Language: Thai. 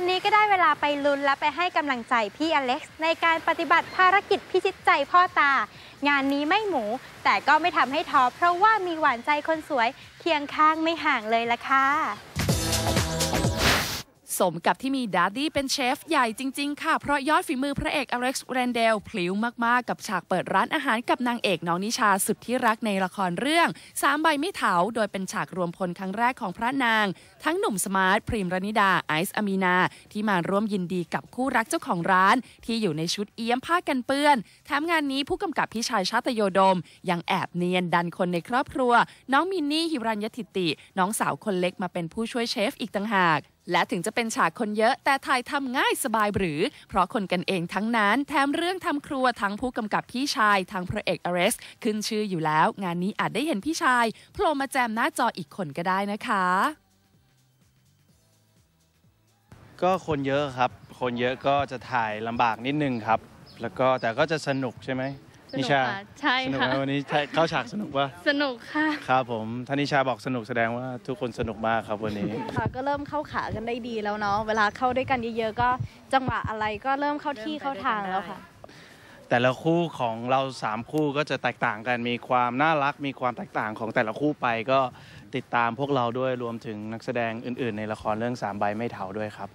ันนี้ก็ได้เวลาไปลุ้นและไปให้กำลังใจพี่อเล็กซ์ในการปฏิบัติภารกิจพิชิตใจพ่อตา งานนี้ไม่หมู แต่ก็ไม่ทำให้ท้อเพราะว่ามีหวานใจคนสวย เคียงข้างไม่ห่างเลยละค่ะ สมกับที่มีดัดดี้เป็นเชฟใหญ่จริง ๆ ค่ะ เพราะยอดฝีมือพระเอกอเล็กซ์แรนเดลพลิ้วมาก ๆ กับฉากเปิดร้านอาหารกับนางเอกน้องนิชาสุดที่รักในละครเรื่องสามใบไม่เถาโดยเป็นฉากรวมพลครั้งแรกของพระนาง ทั้งหนุ่มสมาร์ทพรีมรนิดาไอซ์อามีนา ที่มาร่วมยินดีกับคู่รักเจ้าของร้าน ที่อยู่ในชุดเอี้ยมผ้ากันเปื้อนแถมงานนี้ผู้กำกับพี่ชายชาตโยดม ยังแอบเนียนดันคนในครอบครัว น้องมินนี่ฮิรัญยติติ น้องสาวคนเล็กมาเป็นผู้ช่วยเชฟอีกต่างหากและถึงจะเป็นฉากคนเยอะแต่ถ่ายทำง่ายสบายหรือ เพราะคนกันเองทั้งนั้น แถมเรื่องทำครัวทั้งผู้กำกับพี่ชายทั้งพระเอกอเรส ขึ้นชื่ออยู่แล้ว งานนี้อาจได้เห็นพี่ชายโผล่มาแจมหน้าจออีกคนก็ได้นะคะ ก็คนเยอะครับ คนเยอะก็จะถ่ายลำบากนิดนึงครับ แล้วก็แต่ก็จะสนุกใช่ไหม สนุกนิชาค่ะใช่สนุกค่ะ ไหมวันนี้เข้าฉากสนุกปะสนุกค่ะ ครับผมท่านิชาบอกสนุกแสดงว่าทุกคนสนุกมากครับวันนี้ ค่ะก็เริ่มเข้าขากันได้ดีแล้วเนาะ เวลาเข้าด้วยกันเยอะๆ ก็จังหวะอะไรก็เริ่มเข้าที่เข้าทางแล้วค่ะ แต่ละคู่ของเราสามคู่ก็จะแตกต่างกันมีความน่ารักมีความแตกต่างของแต่ละคู่ไปก็ติดตามพวกเราด้วยรวมถึงนักแสดงอื่น ๆ ในละครเรื่องสามใบไม่เถาด้วยครับ